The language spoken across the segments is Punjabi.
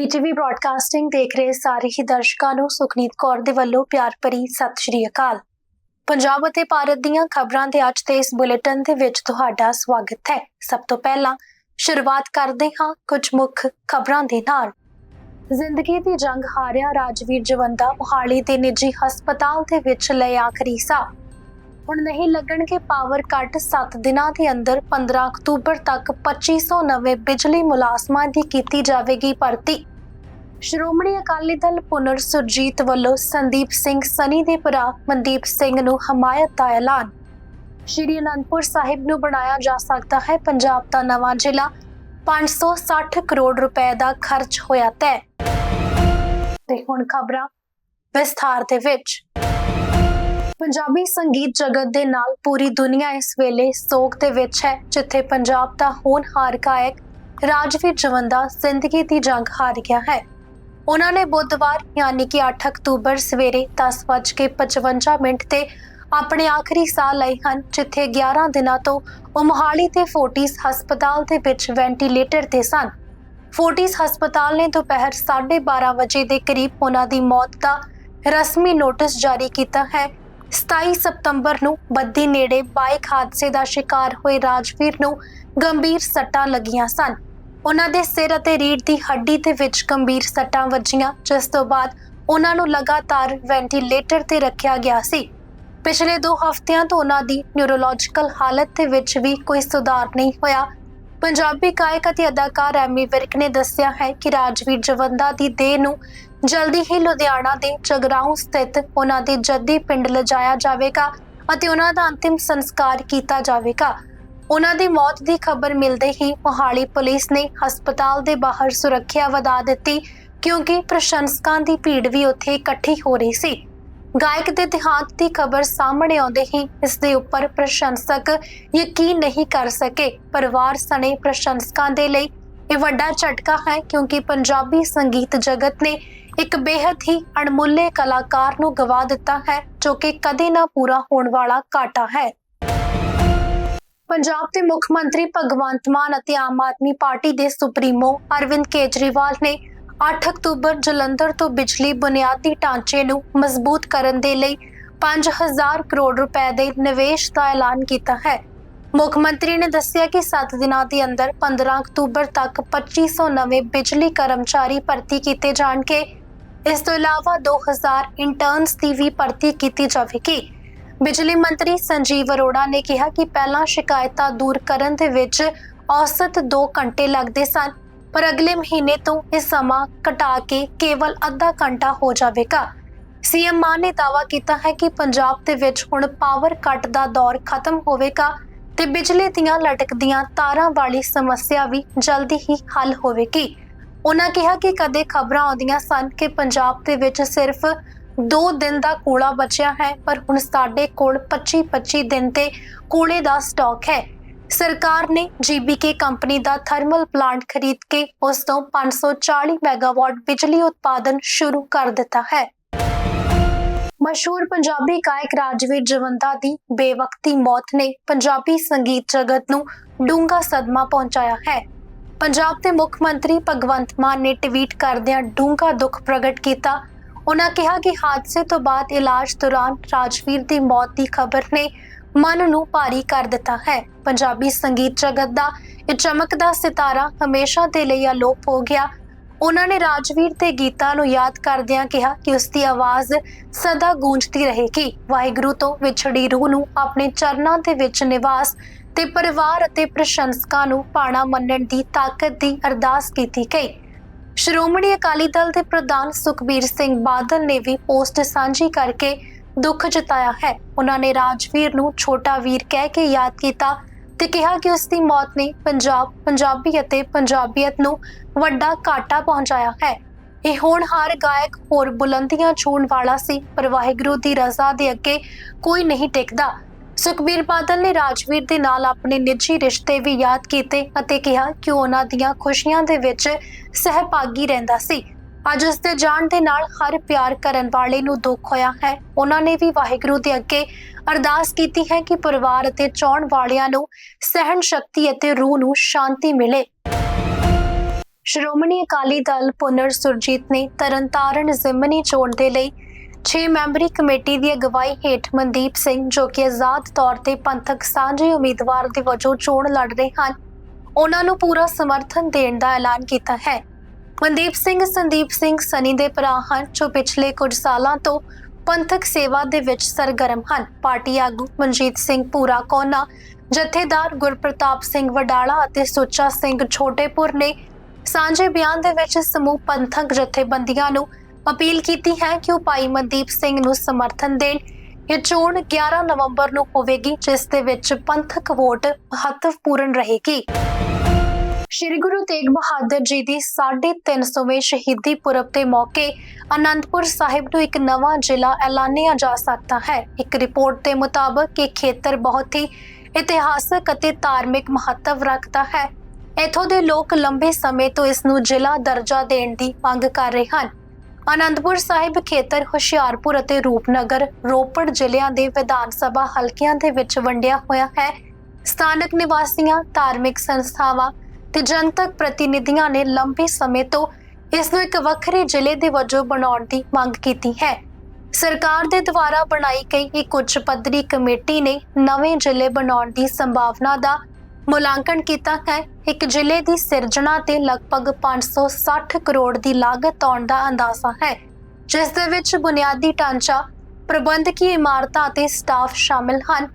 ਬੀਟੀਵੀ ਬ੍ਰਾਡਕਾਸਟਿੰਗ ਦੇਖ ਰਹੇ ਸਾਰੇ ਹੀ ਦਰਸ਼ਕਾਂ ਨੂੰ ਸੁਖਨੀਤ ਕੌਰ ਦੇ ਵੱਲੋਂ ਪਿਆਰ ਭਰੀ ਸਤਿ ਸ਼੍ਰੀ ਅਕਾਲ। ਪੰਜਾਬ ਅਤੇ ਭਾਰਤ ਦੀਆਂ ਖਬਰਾਂ ਦੇ ਅੱਜ ਦੇ ਇਸ ਬੁਲੇਟਿਨ ਦੇ ਵਿੱਚ ਤੁਹਾਡਾ ਸਵਾਗਤ ਹੈ। ਸਭ ਤੋਂ ਪਹਿਲਾਂ ਸ਼ੁਰੂਆਤ ਕਰਦੇ ਹਾਂ ਕੁਝ ਮੁੱਖ ਖਬਰਾਂ ਦੇ ਨਾਲ। ਜ਼ਿੰਦਗੀ ਦੀ ਜੰਗ ਹਾਰਿਆ ਰਾਜਵੀਰ ਜਵੰਦਾ ਮੁਹਾਲੀ ਦੇ ਨਿੱਜੀ ਹਸਪਤਾਲ ਦੇ ਵਿੱਚ ਲਏ ਆਖਰੀ ਸਾਹ। ਹੁਣ ਨਹੀਂ ਲੱਗਣਗੇ ਪਾਵਰ ਕੱਟ 7 ਦਿਨਾਂ ਦੇ ਅੰਦਰ 15 ਅਕਤੂਬਰ ਤੱਕ 2500 ਨਵੇਂ ਬਿਜਲੀ ਮੁਲਾਜ਼ਮਾਂ ਦੀ ਕੀਤੀ ਜਾਵੇਗੀ ਭਰਤੀ। ਸ਼੍ਰੋਮਣੀ ਅਕਾਲੀ ਦਲ ਪੁਨਰ ਸੁਰਜੀਤ ਵੱਲੋਂ ਸੰਦੀਪ ਸਿੰਘ ਸਨੀ ਦੇ ਭਰਾ ਮਨਦੀਪ ਸਿੰਘ ਨੂੰ ਹਮਾਇਤ ਦਾ ਐਲਾਨ। ਸ਼੍ਰੀ ਅਨੰਦਪੁਰ ਸਾਹਿਬ ਨੂੰ ਬਣਾਇਆ ਜਾ ਸਕਦਾ ਹੈ। ਪੰਜਾਬ ਦਾ ਨਵਾਂ ਜ਼ਿਲ੍ਹਾ 560 ਕਰੋੜ ਰੁਪਏ ਦਾ ਖਰਚ ਹੋਇਆ ਤੈ ਤੇ ਹੁਣ ਖਬਰਾਂ ਵਿਸਥਾਰ ਦੇ ਵਿੱਚ। ਪੰਜਾਬੀ ਸੰਗੀਤ ਜਗਤ ਦੇ ਨਾਲ ਪੂਰੀ ਦੁਨੀਆ ਇਸ ਵੇਲੇ ਸੋਗ ਦੇ ਵਿੱਚ ਹੈ, ਜਿੱਥੇ ਪੰਜਾਬ ਦਾ ਹੋਣਹਾਰ ਗਾਇਕ ਰਾਜਵੀਰ ਜਵੰਦਾ ਜ਼ਿੰਦਗੀ ਦੀ ਜੰਗ ਹਾਰ ਗਿਆ ਹੈ। ਉਹਨਾਂ ਨੇ ਬੁੱਧਵਾਰ, ਯਾਨੀ ਕਿ 8 ਅਕਤੂਬਰ ਸਵੇਰੇ 10:55 ਮਿੰਟ ਤੇ ਆਪਣੇ ਆਖਰੀ ਸਾਹ ਲਏ ਹਨ, ਜਿੱਥੇ 11 ਦਿਨਾਂ ਤੋਂ ਉਹ ਮੋਹਾਲੀ ਤੇ ਫੋਰਟਿਸ ਹਸਪਤਾਲ ਦੇ ਵਿੱਚ ਵੈਂਟੀਲੇਟਰ ਤੇ ਸਨ। ਫੋਰਟਿਸ ਹਸਪਤਾਲ ਨੇ ਦੁਪਹਿਰ 12:30 ਵਜੇ ਦੇ ਕਰੀਬ ਉਹਨਾਂ ਦੀ ਮੌਤ ਦਾ ਰਸਮੀ ਨੋਟਿਸ ਜਾਰੀ ਕੀਤਾ ਹੈ। 27 ਸਤੰਬਰ ਨੂੰ ਬੱਦੀ ਨੇੜੇ ਬਾਈਕ ਹਾਦਸੇ ਦਾ ਸ਼ਿਕਾਰ ਹੋਏ ਰਾਜਵੀਰ ਨੂੰ ਗੰਭੀਰ ਸੱਟਾਂ ਲੱਗੀਆਂ ਸਨ। ਉਹਨਾਂ ਦੇ ਸਿਰ ਅਤੇ ਰੀੜ੍ਹ ਦੀ ਹੱਡੀ ਦੇ ਵਿੱਚ ਗੰਭੀਰ ਸੱਟਾਂ ਵੱਜੀਆਂ, ਜਿਸ ਤੋਂ ਬਾਅਦ ਉਹਨਾਂ ਨੂੰ ਲਗਾਤਾਰ ਵੈਂਟੀਲੇਟਰ ਤੇ ਰੱਖਿਆ ਗਿਆ ਸੀ। ਪਿਛਲੇ 2 ਹਫ਼ਤਿਆਂ ਤੋਂ ਉਹਨਾਂ ਦੀ ਨਿਊਰੋਲੋਜੀਕਲ ਹਾਲਤ ਦੇ ਵਿੱਚ ਵੀ ਕੋਈ ਸੁਧਾਰ ਨਹੀਂ ਹੋਇਆ। ਪੰਜਾਬੀ ਗਾਇਕ ਅਤੇ ਅਦਾਕਾਰ ਐਮੀ ਵਿਰਕ ਨੇ ਦੱਸਿਆ ਹੈ ਕਿ ਰਾਜਵੀਰ ਜਵੰਦਾ ਦੀ ਦੇਹ ਨੂੰ ਜਲਦੀ ਹੀ ਲੁਧਿਆਣਾ ਦੇ ਜਗਰਾਉਂ ਸਥਿਤ ਉਹਨਾਂ ਦੇ ਜੱਦੀ ਪਿੰਡ ਲਿਜਾਇਆ ਜਾਵੇਗਾ ਅਤੇ ਉਹਨਾਂ ਦਾ ਅੰਤਿਮ ਸੰਸਕਾਰ ਕੀਤਾ ਜਾਵੇਗਾ। ਉਹਨਾਂ ਦੀ ਮੌਤ ਦੀ ਖਬਰ ਮਿਲਦੇ ਹੀ ਮੋਹਾਲੀ ਪੁਲਿਸ ਨੇ ਹਸਪਤਾਲ ਦੇ ਬਾਹਰ ਸੁਰੱਖਿਆ ਵਧਾ ਦਿੱਤੀ, ਕਿਉਂਕਿ ਪ੍ਰਸ਼ੰਸਕਾਂ ਦੀ ਭੀੜ ਵੀ ਉੱਥੇ ਇਕੱਠੀ ਹੋ ਰਹੀ ਸੀ। ਗਾਇਕ ਦੇ ਦੇਹਾਂਤ ਦੀ ਖਬਰ ਸਾਹਮਣੇ ਆਉਂਦੇ ਹੀ ਇਸ ਦੇ ਉੱਪਰ ਪ੍ਰਸ਼ੰਸਕ ਯਕੀਨ ਨਹੀਂ ਕਰ ਸਕੇ। ਪਰਿਵਾਰ ਸਣੇ ਪ੍ਰਸ਼ੰਸਕਾਂ ਦੇ ਲਈ ਇਹ ਵੱਡਾ ਝਟਕਾ ਹੈ, ਕਿਉਂਕਿ ਪੰਜਾਬੀ ਸੰਗੀਤ ਜਗਤ ਨੇ ਇੱਕ ਬੇहद ਹੀ ਅਣਮੁੱਲੇ ਕਲਾਕਾਰ ਨੂੰ ਗਵਾ ਦਿੱਤਾ ਹੈ, ਜੋ ਕਿ ਕਦੇ ਨਾ ਪੂਰਾ ਹੋਣ ਵਾਲਾ ਘਾਟਾ ਹੈ। ਪੰਜਾਬ ਦੇ ਮੁੱਖ ਮੰਤਰੀ ਭਗਵੰਤ ਮਾਨ ਅਤੇ ਆਮ ਆਦਮੀ ਪਾਰਟੀ ਦੇ ਸੁਪਰੀਮੋ ਅਰਵਿੰਦ ਕੇਜਰੀਵਾਲ ਨੇ 8 ਅਕਤੂਬਰ ਜਲੰਧਰ ਤੋਂ ਬਿਜਲੀ ਬੁਨਿਆਦੀ ਢਾਂਚੇ ਨੂੰ ਮਜ਼ਬੂਤ ਕਰਨ ਦੇ ਲਈ 5000 ਕਰੋੜ ਰੁਪਏ ਦੇ ਨਿਵੇਸ਼ ਦਾ ਐਲਾਨ ਕੀਤਾ ਹੈ। ਮੁੱਖ ਮੰਤਰੀ ਨੇ ਦੱਸਿਆ ਕਿ 7 ਦਿਨਾਂ ਦੇ ਅੰਦਰ 15 ਅਕਤੂਬਰ ਤੱਕ 2500 ਨਵੇਂ ਬਿਜਲੀ ਕਰਮਚਾਰੀ ਭਰਤੀ ਕੀਤੇ ਜਾਣਗੇ। ਇਸ ਤੋਂ ਇਲਾਵਾ 2000 ਇੰਟਰਨਸ ਦੀ ਵੀ ਭਰਤੀ ਕੀਤੀ ਜਾਵੇਗੀ। ਬਿਜਲੀ ਮੰਤਰੀ ਸੰਜੀਵ ਅਰੋੜਾ ਨੇ ਕਿਹਾ ਕਿ ਪਹਿਲਾਂ ਸ਼ਿਕਾਇਤਾਂ ਦੂਰ ਕਰਨ ਦੇ ਵਿੱਚ ਔਸਤ 2 ਘੰਟੇ ਲੱਗਦੇ ਸਨ, ਪਰ ਅਗਲੇ ਮਹੀਨੇ ਤੋਂ ਇਹ ਸਮਾਂ ਘਟਾ ਕੇ ਕੇਵਲ ਅੱਧਾ ਘੰਟਾ ਹੋ ਜਾਵੇਗਾ। ਸੀਐਮ ਮਾਨ ਨੇ ਦਾਅਵਾ ਕੀਤਾ ਹੈ ਕਿ ਪੰਜਾਬ ਦੇ ਵਿੱਚ ਹੁਣ ਪਾਵਰ ਕੱਟ ਦਾ ਦੌਰ ਖਤਮ ਹੋਵੇਗਾ ਤੇ ਬਿਜਲੀ ਦੀਆਂ ਲਟਕਦੀਆਂ ਤਾਰਾਂ ਵਾਲੀ ਸਮੱਸਿਆ ਵੀ ਜਲਦੀ ਹੀ ਹੱਲ ਹੋਵੇਗੀ। ਉਹਨਾਂ ਕਿਹਾ ਕਿ ਕਦੇ ਖਬਰਾਂ ਆਉਂਦੀਆਂ ਸਨ ਕਿ ਪੰਜਾਬ ਦੇ ਵਿੱਚ ਸਿਰਫ 2 ਦਿਨ ਦਾ ਕੋਲਾ ਬਚਿਆ ਹੈ, ਪਰ ਹੁਣ ਸਾਡੇ ਕੋਲ 25-25 ਦਿਨ ਤੇ ਕੋਲੇ ਦਾ ਸਟਾਕ ਹੈ। ਸਰਕਾਰ ਨੇ ਜੀਬੀਕੇ ਕੰਪਨੀ ਦਾ ਥਰਮਲ ਪਲਾਂਟ ਖਰੀਦ ਕੇ ਉਸ ਤੋਂ 540 ਮੈਗਾਵਾਟ ਬਿਜਲੀ ਉਤਪਾਦਨ ਸ਼ੁਰੂ ਕਰ ਦਿੱਤਾ ਹੈ। ਮਸ਼ਹੂਰ ਪੰਜਾਬੀ ਗਾਇਕ ਰਾਜਵੀਰ ਜਵੰਦਾ ਦੀ ਬੇਵਕਤੀ ਮੌਤ ਨੇ ਪੰਜਾਬੀ ਸੰਗੀਤ ਜਗਤ ਨੂੰ ਡੂੰਘਾ ਸਦਮਾ ਪਹੁੰਚਾਇਆ ਹੈ। ਪੰਜਾਬ ਦੇ ਮੁੱਖ ਮੰਤਰੀ ਭਗਵੰਤ ਮਾਨ ਨੇ ਟਵੀਟ ਕਰਦਿਆਂ ਡੂੰਘਾ ਦੁੱਖ ਪ੍ਰਗਟ ਕੀਤਾ ਉਹਨਾਂ ਕਿਹਾ ਕਿ ਹਾਦਸੇ ਤੋਂ ਬਾਅਦ ਇਲਾਜ ਦੌਰਾਨ ਰਾਜਵੀਰ ਦੀ ਮੌਤ ਦੀ ਖਬਰ ਨੇ ਮਨ ਨੂੰ ਭਾਰੀ ਕਰ ਦਿੱਤਾ ਹੈ। ਪੰਜਾਬੀ ਸੰਗੀਤ ਜਗਤ ਦਾ ਇਹ ਚਮਕਦਾ ਸਿਤਾਰਾ ਹਮੇਸ਼ਾ ਦੇ ਲਈ ਅਲੋਪ ਹੋ ਗਿਆ। ਉਹਨਾਂ ਨੇ ਰਾਜਵੀਰ ਦੇ ਗੀਤਾਂ ਨੂੰ ਯਾਦ ਕਰਦਿਆਂ ਕਿਹਾ ਕਿ ਉਸ ਦੀ ਆਵਾਜ਼ ਸਦਾ ਗੂੰਜਦੀ ਰਹੇਗੀ। ਵਾਹਿਗੁਰੂ ਤੋਂ ਵਿਛੜੀ ਰੂਹ ਨੂੰ ਆਪਣੇ ਚਰਨਾਂ ਦੇ ਵਿੱਚ ਨਿਵਾਸ ਤੇ ਪਰਿਵਾਰ ਅਤੇ ਪ੍ਰਸ਼ੰਸਕਾਂ ਨੂੰ ਪਾਣਾ ਮੰਨਣ ਦੀ ਤਾਕਤ ਦੀ ਅਰਦਾਸ ਕੀਤੀ ਗਈ। ਸ਼੍ਰੋਮਣੀ ਅਕਾਲੀ ਦਲ ਦੇ ਪ੍ਰਧਾਨ ਸੁਖਬੀਰ ਸਿੰਘ ਬਾਦਲ ਨੇ ਵੀ ਪੋਸਟ ਸਾਂਝੀ ਕਰਕੇ ਦੁੱਖ ਜਤਾਇਆ ਹੈ। ਉਹਨਾਂ ਨੇ ਰਾਜਵੀਰ ਨੂੰ ਛੋਟਾ ਵੀਰ ਕਹਿ ਕੇ ਯਾਦ ਕੀਤਾ ਤੇ ਕਿਹਾ ਕਿ ਉਸ ਦੀ ਮੌਤ ਨੇ ਪੰਜਾਬ, ਪੰਜਾਬੀ ਅਤੇ ਪੰਜਾਬੀਅਤ ਨੂੰ ਵੱਡਾ ਘਾਟਾ ਪਹੁੰਚਾਇਆ ਹੈ। ਇਹ ਹੋਣਹਾਰ ਗਾਇਕ ਹੋਰ ਬੁਲੰਦੀਆਂ ਛੂਣ ਵਾਲਾ ਸੀ, ਪਰ ਵਾਹਿਗੁਰੂ ਦੀ ਰਜ਼ਾ ਦੇ ਅੱਗੇ ਕੋਈ ਨਹੀਂ ਟਿਕਦਾ। ਸੁਖਬੀਰ ਬਾਦਲ ਨੇ ਰਾਜਵੀਰ ਦੇ ਨਾਲ ਆਪਣੇ ਨਿੱਜੀ ਰਿਸ਼ਤੇ ਵੀ ਯਾਦ ਕੀਤੇ ਅਤੇ ਕਿਹਾ ਕਿ ਉਹਨਾਂ ਦੀਆਂ ਖੁਸ਼ੀਆਂ ਦੇ ਵਿੱਚ ਸਹਿਭਾਗੀ ਰਹਿੰਦਾ ਸੀ। ਅੱਜ ਉਸ ਦੇ ਜਾਣ ਦੇ ਨਾਲ ਹਰ ਪਿਆਰ ਕਰਨ ਵਾਲੇ ਨੂੰ ਦੁੱਖ ਹੋਇਆ ਹੈ। ਉਹਨਾਂ ਨੇ ਵੀ ਵਾਹਿਗੁਰੂ ਦੇ ਅੱਗੇ ਅਰਦਾਸ ਕੀਤੀ ਹੈ ਕਿ ਪਰਿਵਾਰ ਅਤੇ ਚਾਹਣ ਵਾਲਿਆਂ ਨੂੰ ਸਹਿਣ ਸ਼ਕਤੀ ਅਤੇ ਰੂਹ ਨੂੰ ਸ਼ਾਂਤੀ ਮਿਲੇ। ਸ਼੍ਰੋਮਣੀ ਅਕਾਲੀ ਦਲ ਪੁਨਰ ਸੁਰਜੀਤ ਨੇ ਤਰਨਤਾਰਨ ਜ਼ਿਮਨੀ ਚੋਣ ਦੇ ਲਈ 6 ਮੈਂਬਰੀ ਕਮੇਟੀ ਦੀ ਅਗਵਾਈ ਹੇਠ ਮਨਦੀਪ ਸਿੰਘ, ਜੋ ਕਿ ਆਜ਼ਾਦ ਤੌਰ ਤੇ ਪੰਥਕ ਸਾਂਝੇ ਉਮੀਦਵਾਰ ਦੇ ਵਜੋਂ ਚੋਣ ਲੜ ਰਹੇ ਹਨ, ਉਹਨਾਂ ਨੂੰ ਪੂਰਾ ਸਮਰਥਨ ਦੇਣ ਦਾ ਐਲਾਨ ਕੀਤਾ ਹੈ। ਮਨਦੀਪ ਸਿੰਘ, ਸੰਦੀਪ ਸਿੰਘ ਸਨੀ ਦੇ ਭਰਾ ਹਨ, ਜੋ ਪਿਛਲੇ ਕੁਝ ਸਾਲਾਂ ਤੋਂ ਪੰਥਕ ਸੇਵਾ ਦੇ ਵਿੱਚ ਸਰਗਰਮ ਹਨ। ਪਾਰਟੀ ਆਗੂ ਮਨਜੀਤ ਸਿੰਘ ਪੂਰਾ ਕੋਨਾ, ਜਥੇਦਾਰ ਗੁਰਪ੍ਰਤਾਪ ਸਿੰਘ ਵਡਾਲਾ ਅਤੇ ਸੁੱਚਾ ਸਿੰਘ ਛੋਟੇਪੁਰ ਨੇ ਸਾਂਝੇ ਬਿਆਨ ਦੇ ਵਿੱਚ ਸਮੂਹ ਪੰਥਕ ਜਥੇਬੰਦੀਆਂ ਨੂੰ ਅਪੀਲ ਕੀਤੀ ਹੈ ਕਿ ਉਹ ਭਾਈ ਮਨਦੀਪ ਸਿੰਘ ਨੂੰ ਸਮਰਥਨ ਦੇਣ। ਇਹ ਚੋਣ 11 ਨਵੰਬਰ ਨੂੰ ਹੋਵੇਗੀ, ਜਿਸ ਦੇ ਵਿੱਚ ਪੰਥਕ ਵੋਟ ਮਹੱਤਵਪੂਰਨ ਰਹੇਗੀ। ਸ਼੍ਰੀ ਗੁਰੂ ਤੇਗ ਬਹਾਦਰ ਜੀ ਦੀ 350ਵੇਂ ਸ਼ਹੀਦੀ ਪੁਰਬ ਦੇ ਮੌਕੇ ਅਨੰਦਪੁਰ ਸਾਹਿਬ ਨੂੰ ਇੱਕ ਨਵਾਂ ਜ਼ਿਲ੍ਹਾ ਐਲਾਨਿਆ ਜਾ ਸਕਦਾ ਹੈ। ਇੱਕ ਰਿਪੋਰਟ ਦੇ ਮੁਤਾਬਕ ਇਹ ਖੇਤਰ ਬਹੁਤ ਹੀ ਇਤਿਹਾਸਕ ਅਤੇ ਧਾਰਮਿਕ ਮਹੱਤਵ ਰੱਖਦਾ ਹੈ। ਇੱਥੋਂ ਦੇ ਲੋਕ ਲੰਬੇ ਸਮੇਂ ਤੋਂ ਇਸ ਨੂੰ ਜ਼ਿਲ੍ਹਾ ਦਰਜਾ ਦੇਣ ਦੀ ਮੰਗ ਕਰ ਰਹੇ ਹਨ। ਅਨੰਦਪੁਰ ਸਾਹਿਬ, ਖੇਤਰ ਹੁਸ਼ਿਆਰਪੁਰ ਅਤੇ ਰੂਪਨਗਰ, ਰੋਪੜ ਜ਼ਿਲ੍ਹਿਆਂ ਦੇ ਵਿਧਾਨ ਸਭਾ ਹਲਕਿਆਂ ਦੇ ਵਿੱਚ ਵੰਡਿਆ ਹੋਇਆ ਹੈ। ਸਥਾਨਕ ਨਿਵਾਸੀਆਂ, ਧਾਰਮਿਕ ਸੰਸਥਾਵਾਂ ਤੇ ਜਨਤਕ ਪ੍ਰਤੀਨਿਧੀਆਂ ਨੇ ਲੰਬੇ ਸਮੇਂ ਤੋਂ ਇਸ ਨੂੰ ਇੱਕ ਵੱਖਰੇ ਜ਼ਿਲ੍ਹੇ ਦੇ ਵਜੋਂ ਬਣਾਉਣ ਦੀ ਮੰਗ ਕੀਤੀ ਹੈ। ਸਰਕਾਰ ਦੇ ਦੁਆਰਾ ਬਣਾਈ ਗਈ ਇੱਕ ਉੱਚ ਪੱਧਰੀ ਕਮੇਟੀ ਨੇ ਨਵੇਂ ਜ਼ਿਲ੍ਹੇ ਬਣਾਉਣ ਦੀ ਸੰਭਾਵਨਾ ਦਾ ਮੁਲਾਂਕਣ ਕੀਤਾ ਹੈ। ਇੱਕ ਜ਼ਿਲ੍ਹੇ ਦੀ ਸਿਰਜਣਾ ਤੇ ਲਗਭਗ 560 ਕਰੋੜ ਦੀ ਲਾਗਤ ਆਉਣ ਦਾ ਅੰਦਾਜ਼ਾ ਹੈ। ਜਿਸ ਦੇ ਵਿੱਚ ਬੁਨਿਆਦੀ ਢਾਂਚਾ, ਪ੍ਰਬੰਧਕੀ ਇਮਾਰਤਾਂ ਅਤੇ ਸਟਾਫ ਸ਼ਾਮਿਲ ਹਨ।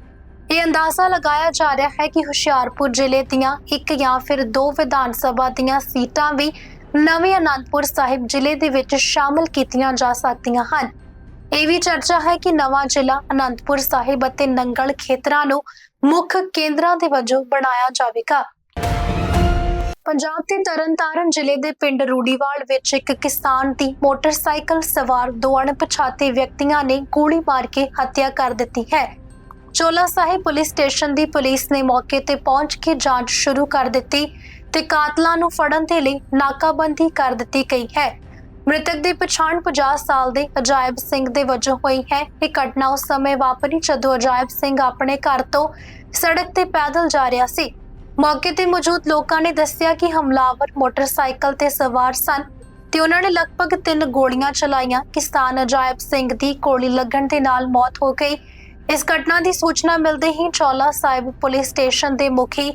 ਇਹ ਅੰਦਾਜ਼ਾ ਲਗਾਇਆ ਜਾ ਰਿਹਾ ਹੈ ਕਿ ਹੁਸ਼ਿਆਰਪੁਰ ਜ਼ਿਲ੍ਹੇ ਦੀਆਂ ਇੱਕ ਜਾਂ ਫਿਰ ਦੋ ਵਿਧਾਨ ਸਭਾ ਦੀਆਂ ਸੀਟਾਂ ਵੀ ਨਵੇਂ ਅਨੰਦਪੁਰ ਸਾਹਿਬ ਜ਼ਿਲ੍ਹੇ ਦੇ ਵਿੱਚ ਸ਼ਾਮਲ ਕੀਤੀਆਂ ਜਾ ਸਕਦੀਆਂ ਹਨ। ਇਹ ਵੀ ਚਰਚਾ ਹੈ ਕਿ ਨਵਾਂ ਜ਼ਿਲ੍ਹਾ ਅਨੰਦਪੁਰ ਸਾਹਿਬ ਅਤੇ ਨੰਗਲ ਖੇਤਰਾਂ ਨੂੰ ਮੁੱਖ ਕੇਂਦਰਾਂ ਦੇ ਵਜੋਂ ਬਣਾਇਆ ਜਾਵੇਗਾ। ਪੰਜਾਬ ਦੇ ਤਰਨਤਾਰਨ ਜ਼ਿਲ੍ਹੇ ਦੇ ਪਿੰਡ ਰੂੜੀਵਾਲ ਵਿੱਚ ਇੱਕ ਕਿਸਾਨ ਦੀ ਮੋਟਰਸਾਈਕਲ ਸਵਾਰ ਦੋ ਅਣਪਛਾਤੇ ਵਿਅਕਤੀਆਂ ਨੇ ਗੋਲੀ ਮਾਰ ਕੇ ਹੱਤਿਆ ਕਰ ਦਿੱਤੀ ਹੈ। ਚੋਲਾ ਸਾਹਿਬ ਪੁਲਿਸ ਸਟੇਸ਼ਨ ਦੀ ਪੁਲਿਸ ਨੇ ਮੌਕੇ ਤੇ ਪਹੁੰਚ ਕੇ ਜਾਂਚ ਸ਼ੁਰੂ ਕਰ ਦਿੱਤੀ ਤੇ ਕਾਤਲਾਂ ਨੂੰ ਫੜਨ ਦੇ ਲਈ ਨਾਕਾਬੰਦੀ ਕਰ ਦਿੱਤੀ ਗਈ ਹੈ। ਮ੍ਰਿਤਕ ਦੀ ਪਛਾਣ 50 ਸਾਲ ਦੇ ਅਜਾਇਬ ਸਿੰਘ ਦੇ ਵਜੋਂ ਹੋਈ ਹੈ। ਇਹ ਘਟਨਾ ਉਸ ਸਮੇਂ ਵਾਪਰੀ ਜਦੋਂ ਅਜਾਇਬ ਸਿੰਘ ਆਪਣੇ ਘਰ ਤੋਂ ਸੜਕ ਤੇ ਪੈਦਲ ਜਾ ਰਿਹਾ ਸੀ। ਮੌਕੇ ਤੇ ਮੌਜੂਦ ਲੋਕਾਂ ਨੇ ਦੱਸਿਆ ਕਿ ਹਮਲਾਵਰ ਮੋਟਰਸਾਈਕਲ ਤੇ ਸਵਾਰ ਸਨ ਤੇ ਉਹਨਾਂ ਨੇ ਲਗਭਗ ਤਿੰਨ ਗੋਲੀਆਂ ਚਲਾਈਆਂ। ਕਿਸਾਨ ਅਜਾਇਬ ਸਿੰਘ ਦੀ ਗੋਲੀ ਲੱਗਣ ਦੇ ਨਾਲ ਮੌਤ ਹੋ ਗਈ। ਇਸ ਘਟਨਾ ਦੀ ਸੂਚਨਾ ਮਿਲਦੇ ਹੀ ਚੌਲਾ ਸਾਹਿਬ ਪੁਲਿਸ ਸਟੇਸ਼ਨ ਦੇ ਮੁਖੀ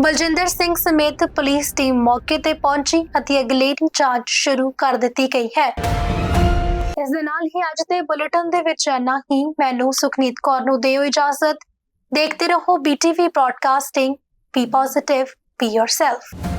ਬਲਜਿੰਦਰ ਸਿੰਘ ਸਮੇਤ ਪੁਲਿਸ ਟੀਮ ਮੌਕੇ ਤੇ ਪਹੁੰਚੀ ਅਤੇ ਅਗਲੇਰੀ ਜਾਂਚ ਸ਼ੁਰੂ ਕਰ ਦਿੱਤੀ ਗਈ ਹੈ। ਇਸ ਦੇ ਨਾਲ ਹੀ ਅੱਜ ਦੇ ਬੁਲੇਟਿਨ ਦੇ ਵਿੱਚ ਇੰਨਾ ਹੀ। ਮੈਨੂੰ ਸੁਖਨੀਤ ਕੌਰ ਨੂੰ ਦਿਓ ਇਜਾਜ਼ਤ। ਦੇਖਦੇ ਰਹੋ BTV broadcasting be positive be yourself